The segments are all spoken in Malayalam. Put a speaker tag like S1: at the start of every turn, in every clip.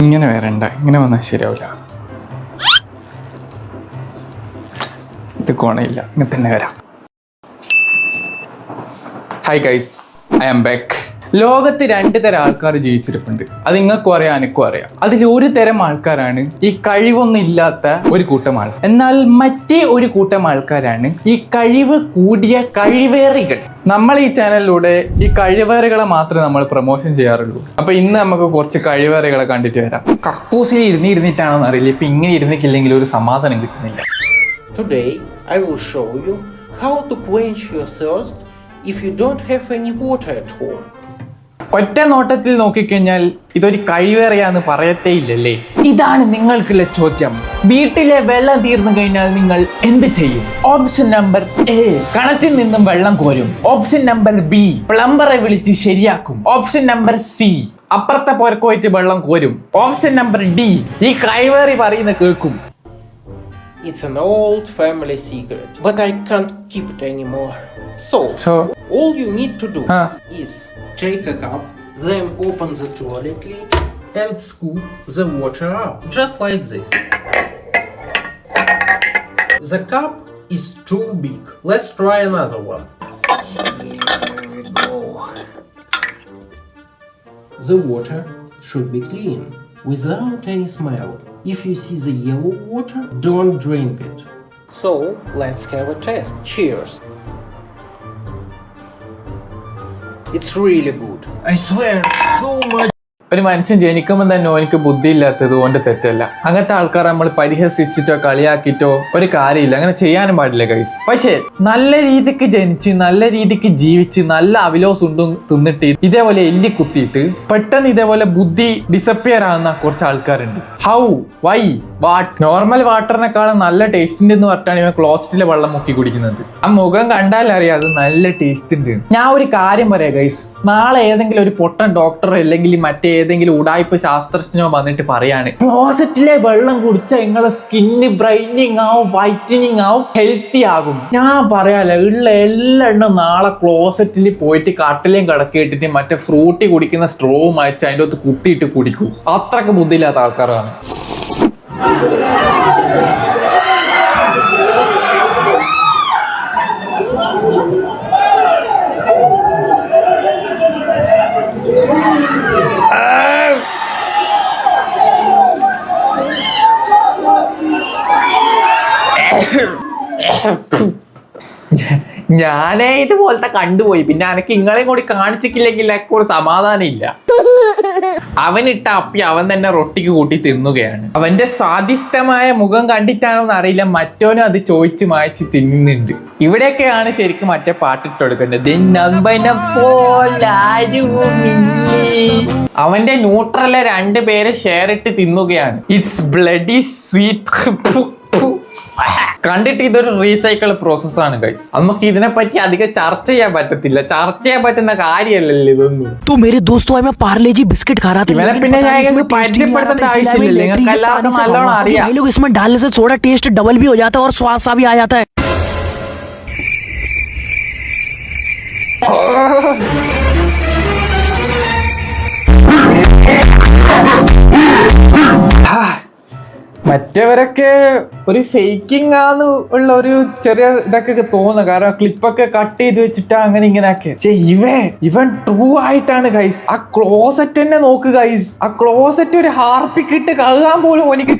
S1: ഇങ്ങനെ വരണ്ട ഇങ്ങനെ വന്നാൽ ശരിയാവില്ല ഇത് കോണയില്ല ഇങ്ങനെ തന്നെ വരാം. Hi guys I am back ലോകത്ത് രണ്ട് തരം ആൾക്കാർ ജീവിച്ചിരിപ്പുണ്ട്. അത് നിങ്ങൾക്കും അറിയാം എനിക്കും അറിയാം. അതിൽ ഒരു തരം ആൾക്കാരാണ് ഈ കഴിവൊന്നും ഇല്ലാത്ത ഒരു കൂട്ടം ആൾ എന്നാൽ മറ്റേ ഒരു കൂട്ടം ആൾക്കാരാണ് ഈ കഴിവ് കൂടിയ കഴിവേറികൾ. നമ്മൾ ഈ ചാനലിലൂടെ ഈ കഴിവേറികളെ മാത്രമേ നമ്മൾ പ്രൊമോഷൻ ചെയ്യാറുള്ളൂ. അപ്പൊ ഇന്ന് നമുക്ക് കുറച്ച് കഴിവേറികളെ കണ്ടിട്ട് വരാം. കക്കൂസിൽ ഇരുന്ന് ഇരുന്നിട്ടാണെന്ന് അറിയില്ല. ഇപ്പൊ ഇങ്ങനെ ഇരുന്നിട്ടില്ലെങ്കിൽ ഒരു സമാധാനം കിട്ടുന്നില്ല.
S2: How to quench your thirst if you don't have any water at home.
S1: ഒറ്റ നോട്ടത്തിൽ നോക്കിക്കഴിഞ്ഞാൽ ഇതൊരു കഴിവേറിയാന്ന് പറയത്തേ ഇല്ലല്ലേ ഇതാണ് നിങ്ങൾക്കുള്ള ചോദ്യം. വീട്ടിലെ വെള്ളം തീർന്നു കഴിഞ്ഞാൽ നിങ്ങൾ എന്ത് ചെയ്യും? ഓപ്ഷൻ നമ്പർ എ കണത്തിൽ നിന്നും വെള്ളം കോരും. ഓപ്ഷൻ നമ്പർ ബി പ്ലംബറെ വിളിച്ച് ശരിയാക്കും. ഓപ്ഷൻ നമ്പർ സി അപ്പുറത്തെ പുരക്കോയിട്ട് വെള്ളം കോരും. ഓപ്ഷൻ നമ്പർ ഡി ഈ കഴിവേറി പറയുന്ന കേൾക്കും.
S2: It's an old family secret, but I can't keep it anymore. So,
S1: So,
S2: all you need to do
S1: Huh.
S2: is take a cup, then open the toilet lid and scoop the water out, just like this. The cup is too big. Let's try another one. Here we go. The water should be clean, without any smell. If you see the yellow water, don't drink it. So, let's have a test. Cheers. It's really good I swear, so much
S1: ഒരു മനുഷ്യൻ ജനിക്കുമ്പോൾ തന്നെ ഓനിക്ക് ബുദ്ധി ഇല്ലാത്തത് ഓന്റെ തെറ്റല്ല. അങ്ങനത്തെ ആൾക്കാർ നമ്മൾ പരിഹസിച്ചിട്ടോ കളിയാക്കിയിട്ടോ ഒരു കാര്യമില്ല. അങ്ങനെ ചെയ്യാനും പാടില്ല ഗൈസ് പക്ഷേ നല്ല രീതിക്ക് ജനിച്ച് നല്ല രീതിക്ക് ജീവിച്ച് നല്ല അവിലോസ് ഉണ്ടും തിന്നിട്ട് ഇതേപോലെ എല്ലി കുത്തിയിട്ട് പെട്ടെന്ന് ഇതേപോലെ ബുദ്ധി ഡിസപ്പിയർ ആകുന്ന കുറച്ച് ആൾക്കാരുണ്ട്. ഹൗ വൈ നോർമൽ വാട്ടറിനെക്കാളും നല്ല ടേസ്റ്റ് ഉണ്ട് എന്ന് പറഞ്ഞിട്ടാണ് ഇവൻ ക്ലോസറ്റിലെ വെള്ളം മുക്കി കുടിക്കുന്നത്. ആ മുഖം കണ്ടാൽ അറിയാം അത് നല്ല ടേസ്റ്റ് ഉണ്ട് ഞാൻ ഒരു കാര്യം പറയാം ഗൈസ് നാളെ ഏതെങ്കിലും ഒരു പൊട്ടൻ ഡോക്ടർ അല്ലെങ്കിൽ മറ്റേതെങ്കിലും ഉടായ്പ ശാസ്ത്രജ്ഞനോ വന്നിട്ട് പറയാണ് ക്ലോസറ്റിലെ വെള്ളം കുടിച്ചാൽ നിങ്ങളെ സ്കിന്ന് ബ്രൈറ്റനിങ് ആവും വൈറ്റനിങ് ആവും ഹെൽത്തി ആകും. ഞാൻ പറയാല ഉള്ള എല്ലാ എണ്ണം നാളെ ക്ലോസറ്റിൽ പോയിട്ട് കട്ടിലേയും കിടക്കിയിട്ടിട്ട് മറ്റേ ഫ്രൂട്ടി കുടിക്കുന്ന സ്ട്രോവും അയച്ച് അതിന്റെ അകത്ത് കുത്തിയിട്ട് കുടിക്കും. അത്രയ്ക്ക് ബുദ്ധിയില്ലാത്ത ആൾക്കാരാണ്. Amém. ഞാനേ ഇതുപോലത്തെ കണ്ടുപോയി. പിന്നെ അനക്ക് ഇങ്ങളെയും കൂടി കാണിച്ചിട്ടില്ലെങ്കിൽ എനിക്ക് ഒരു സമാധാനം ഇല്ല. അവനിട്ട അപ്പി അവൻ തന്നെ റൊട്ടിക്ക് കൂട്ടി തിന്നുകയാണ്. അവന്റെ സ്വാദിഷ്ടമായ മുഖം കണ്ടിട്ടാണോ എന്ന് അറിയില്ല മറ്റോനും അത് ചോദിച്ച് മായ്ച്ച് തിന്നുന്നുണ്ട്. ഇവിടെയൊക്കെയാണ് ശരിക്കും മറ്റേ പാട്ടിട്ട് കൊടുക്കേണ്ടത്. അവന്റെ ന്യൂട്രലെ രണ്ട് ഷെയർ ഇട്ട് തിന്നുകയാണ്. ഇറ്റ്സ് ബ്ലഡി സ്വീറ്റ് കണ്ടിട്ട് ഇതൊരു റീസൈക്കിൾ പ്രോസസ് ആണ് ഗൈസ് നമുക്ക് ഇതിനെ പറ്റി അധികം ചർച്ച ചെയ്യാൻ പറ്റത്തില്ല ചർച്ച ചെയ്യാൻ പറ്റുന്ന കാര്യമല്ലല്ലോ ഇതൊന്നും
S3: तो मेरे दोस्तों मैं पार्ले जी बिस्किट खा रहा था
S1: मैंने
S3: लेकिन
S1: पिन्ने
S3: पता नहीं
S1: जाएगा
S3: इसमें
S1: कि
S3: taste ही नहीं आ रहा
S1: പരിചയപ്പെടുത്തേണ്ട
S3: था, इसलिए
S1: ആവശ്യമില്ല.
S3: मैं
S1: നിങ്ങൾക്ക്
S3: लैट्रिन के
S1: എല്ലാവർക്കും
S3: पानी से
S1: നല്ലോണം
S3: खाऊंगा।
S1: അറിയാം.
S3: भाई लोग इसमें डालने से थोड़ा टेस्ट डबल भी हो जाता है और स्वाद सा भी आ जाता है
S1: മറ്റവരൊക്കെ ഒരു ഫേക്കിംഗ് ആന്ന് ഉള്ള ഒരു ചെറിയ ഇതൊക്കെ തോന്നുന്നു. കാരണം ക്ലിപ്പൊക്കെ കട്ട് ചെയ്ത് വെച്ചിട്ടാ അങ്ങനെ ഇങ്ങനെയൊക്കെ. പക്ഷെ ഇവൻ ഇവൻ ട്രൂ ആയിട്ടാണ് ഗൈസ് ആ ക്ലോസറ്റ് തന്നെ നോക്ക് ഗൈസ് ആ ക്ലോസറ്റ് ഒരു ഹാർപ്പിക്കിട്ട് കഴുകാൻ പോലും എനിക്ക്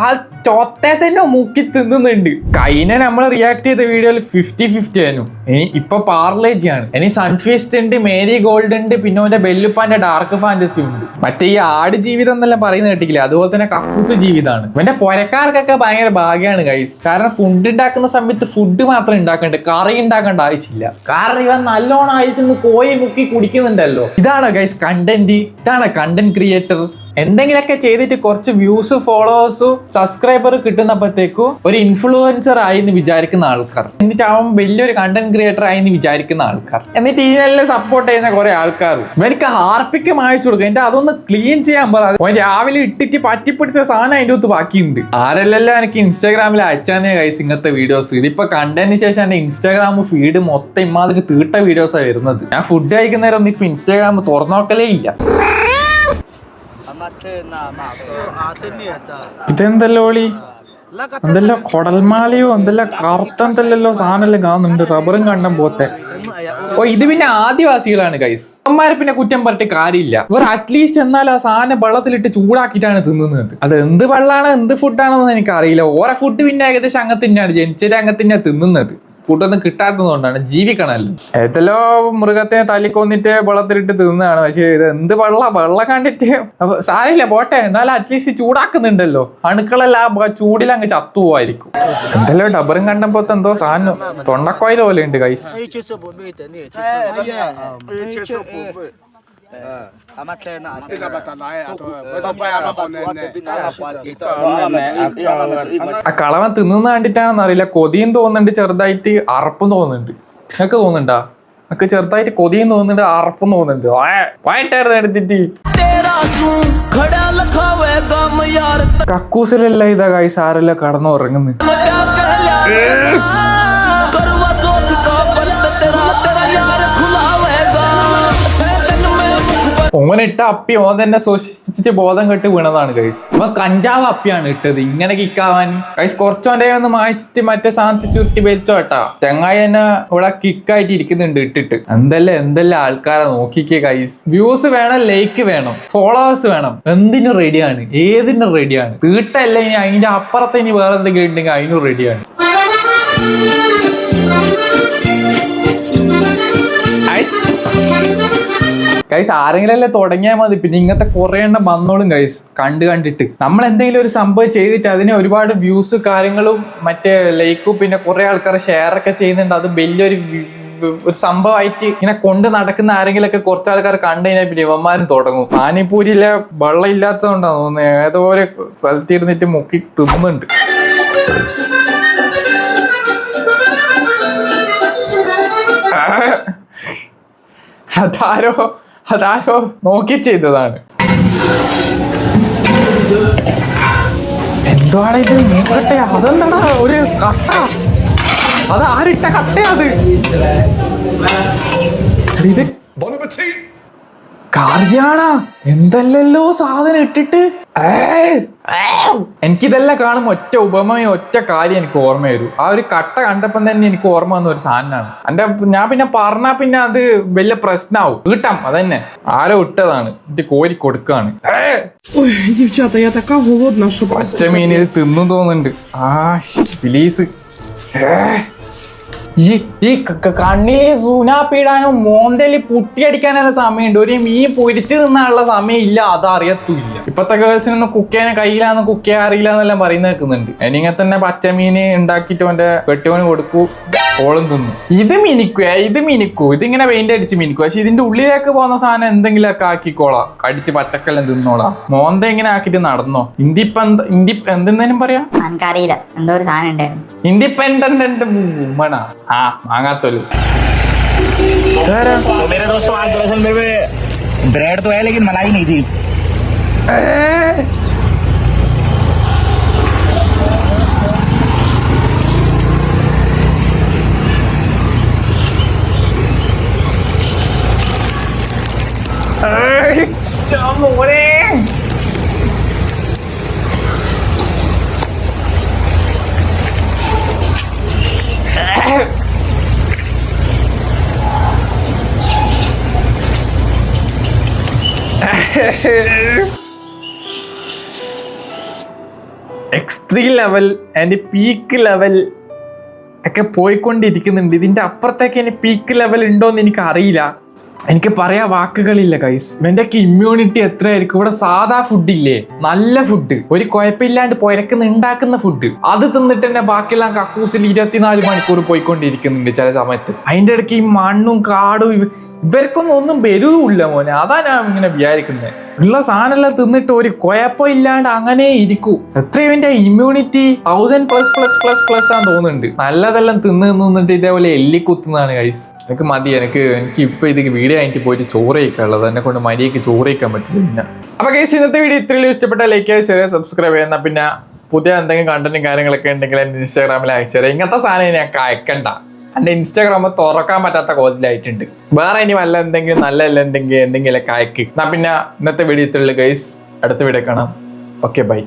S1: ആ ചോത്തെ തന്നെ മുക്കി തിന്നുന്നുണ്ട്. കൈനെ നമ്മൾ റിയാക്ട് ചെയ്ത വീഡിയോയിൽ ഫിഫ്റ്റി ഫിഫ്റ്റി ആയിരുന്നു. ഇനി ഇപ്പൊ പാർലേജ് ആണ്. ഇനി സൺഫീസ്റ്റ് ഉണ്ട് മേരി ഗോൾഡ് ഉണ്ട് പിന്നെ അവന്റെ ബെല്ലുപ്പാന്റെ ഡാർക്ക് ഫാന്റസി ഉണ്ട്. മറ്റേ ഈ ആട് ജീവിതം എന്നെല്ലാം പറയുന്നത് കേട്ടില്ല അതുപോലെ തന്നെ കക്കൂസ് ജീവിതമാണ് ഇവന്റെ പുരക്കാർക്കൊക്കെ ഭയങ്കര ഭാഗ്യമാണ് കൈസ് കാരണം ഫുഡ് ഉണ്ടാക്കുന്ന സമയത്ത് ഫുഡ് മാത്രം ഉണ്ടാക്കണ്ട കറി ഉണ്ടാക്കേണ്ട ആവശ്യമില്ല. കാരണം ഇവൻ നല്ലോണം ആയിട്ട് നിന്ന് കോഴി മുക്കി കുടിക്കുന്നുണ്ടല്ലോ. ഇതാണോ ഗൈസ് കണ്ടന്റ് ഇതാണ് കണ്ടന്റ് ക്രിയേറ്റർ എന്തെങ്കിലുമൊക്കെ ചെയ്തിട്ട് കുറച്ച് വ്യൂസ് ഫോളോവേഴ്സും സബ്സ്ക്രൈബർ കിട്ടുന്നപ്പോഴത്തേക്കും ഒരു ഇൻഫ്ലുവൻസർ ആയി എന്ന് വിചാരിക്കുന്ന ആൾക്കാർ. എന്നിട്ട് അവൻ വലിയൊരു കണ്ടന്റ് ക്രിയേറ്റർ ആയി എന്ന് വിചാരിക്കുന്ന ആൾക്കാർ. എന്നിട്ട് ഇതിനെല്ലാം സപ്പോർട്ട് ചെയ്യുന്ന കുറെ ആൾക്കാർ. എനിക്ക് ഹാർപ്പിക്ക് മായച്ചു കൊടുക്കും. എന്റെ അതൊന്ന് ക്ലീൻ ചെയ്യാൻ പറ. രാവിലെ ഇട്ടിട്ട് പറ്റിപ്പിടിച്ച സാധനം അതിന്റെ ഒത്ത് ബാക്കിയുണ്ട്. ആരെല്ലാം എനിക്ക് ഇൻസ്റ്റാഗ്രാമിൽ അയച്ചാന്നേ കൈസ് ഇങ്ങനത്തെ വീഡിയോസ് ഇതിപ്പോ കണ്ടതിന് ശേഷം എന്റെ ഇൻസ്റ്റാഗ്രാം ഫീഡ് മൊത്തം ഇമാതിരി തീട്ട വീഡിയോസാണ് വരുന്നത്. ഞാൻ ഫുഡ് കഴിക്കുന്നേരം ഒന്നും ഇപ്പൊ ഇൻസ്റ്റാഗ്രാം തുറന്നോക്കലേ ഇല്ല. ഇതെന്തല്ലോ ഒളി എന്തല്ല കൊടൽമാലയോ എന്തെല്ലാം കറുത്ത തല്ലല്ലോ സാധനം കാണുന്നുണ്ട്. റബ്ബറും കണ്ടം പോത്തെ. ഓ ഇത് പിന്നെ ആദിവാസികളാണ് കൈസ് അമ്മമാരെ പിന്നെ കുറ്റം പറഞ്ഞിട്ട് കാര്യമില്ല. ഇവർ അറ്റ്ലീസ്റ്റ് എന്നാൽ ആ സാധനം വെള്ളത്തിലിട്ട് ചൂടാക്കിയിട്ടാണ് തിന്നുന്നത്. അത് എന്ത് വെള്ളമാണ് എന്ത് ഫുഡാണെന്ന് എനിക്ക് അറിയില്ല ഓരോ ഫുഡ് പിന്നെ ഏകദേശം അങ്ങത്തിനാണ് ജനിച്ചൊരു അങ്ങത്തിനാണ് തിന്നുന്നത്. ഫുഡൊന്നും കിട്ടാത്തതുകൊണ്ടാണ് ജീവിക്കണമല്ലോ. ഏതെല്ലോ മൃഗത്തിനെ തല്ലിക്കൊന്നിട്ട് വെള്ളത്തിലിട്ട് തിന്നാണ്. പക്ഷേ ഇത് എന്ത് വെള്ള വെള്ളം കണ്ടിട്ട് അപ്പൊ സാരില്ല പോട്ടെ. എന്നാലും അറ്റ്ലീസ്റ്റ് ചൂടാക്കുന്നുണ്ടല്ലോ. അണുക്കളെല്ലാം ചൂടിൽ അങ്ങ് ചത്തുപോവായിരിക്കും. എന്തല്ലോ ഡബറും കണ്ടപ്പോ എന്തോ സാധനം. തൊണ്ടക്കോയിൽ പോലെ ഉണ്ട് കൈസ് ആ കളവൻ തിന്നുന്ന കണ്ടിട്ടാണെന്ന് അറിയില്ല കൊതിയും തോന്നുന്നുണ്ട് ചെറുതായിട്ട് അറപ്പും തോന്നുന്നുണ്ട്. നിനക്ക് തോന്നുന്നുണ്ടാ? നിനക്ക് ചെറുതായിട്ട് കൊതിയും തോന്നുന്നുണ്ട് അറപ്പും തോന്നുന്നുണ്ട്. വായിട്ടായിരുന്നു എടുത്തിട്ട്. കക്കൂസിലല്ല ഇതാ കൈ സാറല്ല കടന്നു ഉറങ്ങുന്നു ഓനിട്ട അപ്പി ഓൻ തന്നെ സൂക്ഷിച്ചിട്ട് ബോധം കെട്ട് വീണതാണ് കൈസ് അപ്പൊ കഞ്ചാവ് അപ്പിയാണ് ഇട്ടത്. ഇങ്ങനെ കിക്കാവാൻ കൈസ് കുറച്ചോന്റെ ഒന്ന് മായിച്ചിട്ട് മറ്റേ സാധനത്തിൽ ചുരുട്ടി വലിച്ചോ കേട്ടാ ചെങ്ങായി തന്നെ ഇവിടെ കിക്കായിട്ട് ഇരിക്കുന്നുണ്ട് ഇട്ടിട്ട്. എന്തല്ലേ എന്തെല്ലാം ആൾക്കാരെ നോക്കിക്കേ കൈസ് വ്യൂസ് വേണം ലൈക്ക് വേണം ഫോളോവേഴ്സ് വേണം. എന്തിനും റെഡിയാണ് ഏതിനും റെഡിയാണ് വീട്ടല്ല ഇനി അതിന്റെ അപ്പുറത്ത് ഇനി വേറെ എന്തെങ്കിലും ഉണ്ടെങ്കിൽ അതിനും റെഡിയാണ് ഗൈസ് ആരെങ്കിലും അല്ലേ തുടങ്ങിയാൽ മതി. പിന്നെ ഇങ്ങനത്തെ കുറെ എണ്ണം വന്നോളും ഗൈസ് കണ്ട് കണ്ടിട്ട്. നമ്മൾ എന്തെങ്കിലും ഒരു സംഭവം ചെയ്തിട്ട് അതിനെ ഒരുപാട് വ്യൂസ് കാര്യങ്ങളും മറ്റേ ലൈക്കും പിന്നെ കുറെ ആൾക്കാർ ഷെയർ ഒക്കെ ചെയ്യുന്നുണ്ട്. അത് വലിയൊരു ഒരു സംഭവമായിട്ട് ഇങ്ങനെ കൊണ്ട് നടക്കുന്ന ആരെങ്കിലൊക്കെ കുറച്ച് ആൾക്കാർ കണ്ടു കഴിഞ്ഞാൽ പിന്നെ ഇവന്മാരും തുടങ്ങും. പാനിപ്പൂരിയിലെ വെള്ളം ഇല്ലാത്തതുകൊണ്ടാണ് തോന്നുന്നത് ഏതോ ഒരു സ്ഥലത്തിരുന്നിട്ട് മുക്കി തിന്നുന്നുണ്ട്. അതാരോ അതാരോ നോക്കി ചെയ്തതാണ്. എന്താണ് ഇത്? നോക്കട്ടെ അതെന്താടാ? ഒരു കട്ട. അത് ആരിട്ട കട്ടയാ അത്? കറിയാണ എന്തല്ലല്ലോ സാധനം ഇട്ടിട്ട്? എനിക്കിതെല്ലാം കാണും ഒറ്റ ഉപമയും ഒറ്റ കാര്യം എനിക്ക് ഓർമ്മ വരും. ആ ഒരു കട്ട കണ്ടപ്പം തന്നെ എനിക്ക് ഓർമ്മ വന്ന ഒരു സാധനമാണ്. എന്റെ ഞാൻ പിന്നെ പറഞ്ഞാ പിന്നെ അത് വലിയ പ്രശ്നമാവും കിട്ടാം അതന്നെ. ആരോ ഇട്ടതാണ്. ഇത് കോരി കൊടുക്കാണ്. പച്ചമീൻ ഇത് തിന്നും തോന്നുന്നുണ്ട്. ആ പ്ലീസ് ഏ ഈ ഈ കണ്ണിൽ സൂനാപ്പിടാനും മോന്തലി പുട്ടിയടിക്കാനുള്ള സമയമുണ്ട്. ഒരു മീൻ പൊരിച്ചു നിന്നാനുള്ള സമയമില്ല അത് അറിയത്തുമില്ല ഇപ്പത്തെ ഗേൾസിനൊന്നും കുക്ക് ചെയ്യാൻ കയ്യിലാന്ന് കുക്ക് ചെയ്യാൻ അറിയില്ല എന്നെല്ലാം പറയുന്ന കേൾക്കുന്നുണ്ട്. എനിങ്ങനെ തന്നെ പച്ചമീൻ ഉണ്ടാക്കിയിട്ട് അവന്റെ വെട്ടിയോന് കൊടുക്കൂ ഓളും തിന്നു. ഇത് മിനിക്കു ഇത് മിനിക്കു. ഇതിങ്ങനെ പെയിന്റ് അടിച്ച് മിനിക്കു. പക്ഷെ ഇതിന്റെ ഉള്ളിലേക്ക് പോകുന്ന സാധനം എന്തെങ്കിലുമൊക്കെ ആക്കിക്കോളാം. കടിച്ച് പച്ചക്കെല്ലാം തിന്നോളാം. മോന്ത ഇങ്ങനെ ആക്കിയിട്ട് നടന്നോ? ഇന്ത്യപ്പ ഇന്ത്യ എന്തെന്നേലും പറയാ.
S4: എനിക്കറിയില്ല എന്തോ ഒരു സാധനം ഉണ്ടായിരുന്നു.
S1: इंडिपेंडेंट म्हणा हा मागा तोली तर
S5: तो मेरे दोस्तों आज दरअसल मेरे में ब्रेड तो है लेकिन मलाई नहीं थी
S1: चलो मोरे extreme level and peak level ഒക്കെ പോയിക്കൊണ്ടിരിക്കുന്നുണ്ട്. ഇതിന്റെ അപ്പുറത്തേക്ക് ഇനി പീക്ക് ലെവൽ ഉണ്ടോ എന്ന് എനിക്ക് അറിയില്ല എനിക്ക് പറയാ വാക്കുകളില്ല കൈസ് ഇവന്റെയൊക്കെ ഇമ്മ്യൂണിറ്റി എത്രയായിരിക്കും? ഇവിടെ സാധാ ഫുഡ് ഇല്ലേ? നല്ല ഫുഡ് ഒരു കുഴപ്പമില്ലാണ്ട് പുരക്കുന്ന ഉണ്ടാക്കുന്ന ഫുഡ് അത് തിന്നിട്ട് തന്നെ ബാക്കിയെല്ലാം കക്കൂസിൽ ഇരുപത്തിനാല് മണിക്കൂർ പോയിക്കൊണ്ടിരിക്കുന്നുണ്ട് ചില സമയത്ത്. അതിന്റെ ഇടയ്ക്ക് ഈ മണ്ണും കാടും ഇവർക്കൊന്നും ഒന്നും വരൂല്ല മോനെ. അതാ ഞാൻ ഇങ്ങനെ വിചാരിക്കുന്നത് ഉള്ള സാധനമെല്ലാം തിന്നിട്ട് ഒരു കുഴപ്പമില്ലാണ്ട് അങ്ങനെ ഇരിക്കൂ. എത്രയും എന്റെ immunity thousand plus plus plus plus ആണെന്ന് തോന്നുന്നുണ്ട്. നല്ലതെല്ലാം തിന്ന് നിന്നിട്ട് ഇതേപോലെ എല്ലി കുത്തുന്നതാണ് ഗൈസ് എനിക്ക് മതി എനിക്ക് എനിക്ക് ഇപ്പൊ ഇത് വീഡിയോ കഴിഞ്ഞിട്ട് പോയിട്ട് ചോറ് കഴിക്കാനുള്ളത്. എന്നെ കൊണ്ട് മര്യാദയ്ക്ക് ചോറ് കഴിക്കാൻ പറ്റില്ല പിന്നെ. അപ്പൊ ഗൈസ് ഇന്നത്തെ വീഡിയോ ഇത്രയും ഇഷ്ടപ്പെട്ട ലൈക്ക് ഷെയർ സബ്സ്ക്രൈബ് ചെയ്യുന്ന പിന്നെ പുതിയ എന്തെങ്കിലും കണ്ടന്റും കാര്യങ്ങളൊക്കെ ഉണ്ടെങ്കിൽ എന്റെ ഇൻസ്റ്റാഗ്രാമിൽ അയച്ചു തരാം. ഇങ്ങനത്തെ സാധനം ഞാൻ അയക്കണ്ട. എന്റെ ഇൻസ്റ്റാഗ്രാം തുറക്കാൻ പറ്റാത്ത കോലത്തിലായിട്ടുണ്ട് വേറെ ഇനി വല്ല എന്തെങ്കിലും നല്ല അല്ല എന്തെങ്കിലും എന്തെങ്കിലുമൊക്കെ അയക്ക് എന്നാ പിന്നെ ഇന്നത്തെ വീഡിയോ ഇത്രയുള്ളൂ ഗൈസ് അടുത്ത വീഡിയോ കാണാം. Okay bye